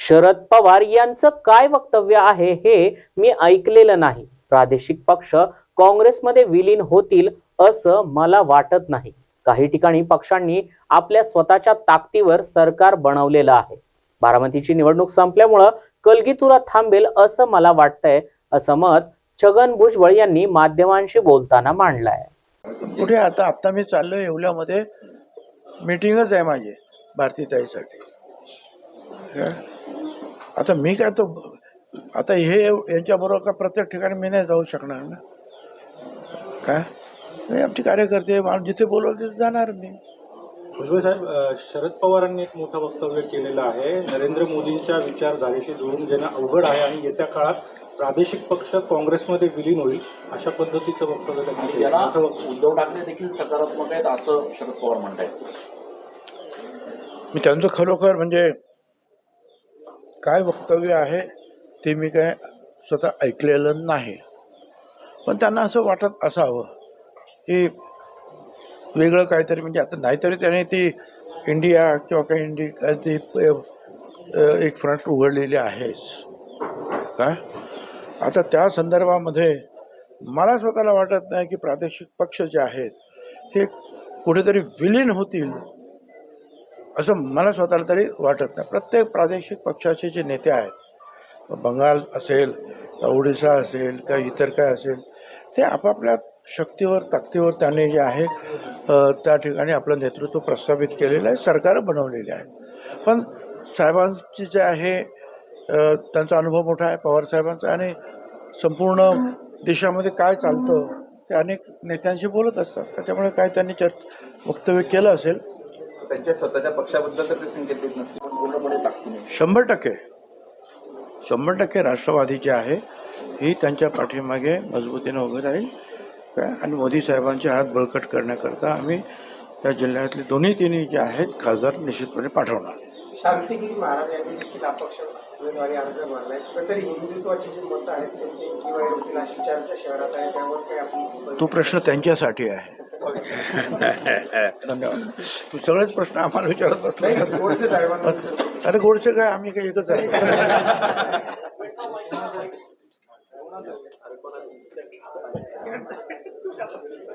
शरद पवार यांचं काय वक्तव्य आहे हे मी ऐकलेलं नाही. प्रादेशिक पक्ष काँग्रेसमध्ये विलीन होतील असं मला वाटत नाही. काही ठिकाणी पक्षांनी आपल्या स्वतःच्या ताकदीवर सरकार बनवलेलं आहे. बारामतीची निवडणूक संपल्यामुळं कलगीतुरा थांबेल असं मला वाटतंय असं मत छगन भुजबळ यांनी माध्यमांशी बोलताना मांडलाय. कुठे आता आता मी चाललोय येवल्यामध्ये. मीटिंगच आहे माझी भारतीताईसाठी. आता मी काय तो आता हे यांच्याबरोबर का प्रत्येक ठिकाणी मी नाही जाऊ शकणार ना काय हे आमचे कार्यकर्ते जिथे बोलवलं तिथे जाणार मी भुजबळ साहेब शरद पवारांनी एक मोठं वक्तव्य केलेलं आहे नरेंद्र मोदींच्या विचारधारेशी जुळून घेणं अवघड आहे आणि येत्या काळात प्रादेशिक पक्ष काँग्रेसमध्ये विलीन होईल अशा पद्धतीचं वक्तव्य त्यांनी. याला. उद्धव ठाकरे देखील सकारात्मक आहेत असं शरद पवार म्हणतायत मी त्यांचं खरोखर म्हणजे काय वक्तव्य आहे ते मी काय स्वतः ऐकलेलं नाही. पण त्यांना असं वाटत असावं की वेगळं काहीतरी म्हणजे आता नाहीतरी त्याने ती इंडिया किंवा काही इंडिया ती एक फ्रंट उघडलेली आहेच. काय आता त्या संदर्भामध्ये मला स्वतःला वाटत नाही की प्रादेशिक पक्ष जे आहेत हे कुठेतरी विलीन होतील असं मला स्वतःला तरी वाटत नाही. प्रत्येक प्रादेशिक पक्षाचे जे नेते आहेत बंगाल असेल का ओडिसा असेल का इतर काय असेल ते आपापल्या शक्तीवर ताकदीवर त्यांनी जे आहे त्या ठिकाणी आपलं नेतृत्व प्रस्थापित केलेलं आहे सरकार बनवलेली आहे पण साहेबांची जे आहे त्यांचा अनुभव मोठा आहे पवार साहेबांचा आणि संपूर्ण देशामध्ये काय चालतं ते अनेक नेत्यांशी बोलत असतात. त्याच्यामुळे काय त्यांनी चर्च वक्तव्य केलं असेल त्यांच्या स्वतःच्या पक्षाबद्दल तर ते संकेत देत नसतील. पण पूर्णपणे ताकदीने शंभर टक्के. शंभर टक्के राष्ट्रवादी जे आहे. ही त्यांच्या पाठीमागे मजबूतीने उभे राहील. काय आणि मोदी साहेबांचे हात बळकट करण्याकरता आम्ही त्या जिल्ह्यातले दोन्ही तिन्ही जे आहेत खासदार निश्चितपणे पाठवणार. शांतिगिरी महाराज यांनी देखील अपक्ष उमेदवारी अर्ज मारलाय. कुठेतरी हिंदुत्वाची जी मतं आहेत त्यांची किंवा होतील अशी चर्चा शहरात आहे त्यावर काही आपण तो प्रश्न त्यांच्यासाठी आहे. धन्यवाद. सगळेच प्रश्न आम्हाला विचारत असतो अरे गोडसे काय? आम्ही काही एकच आहे.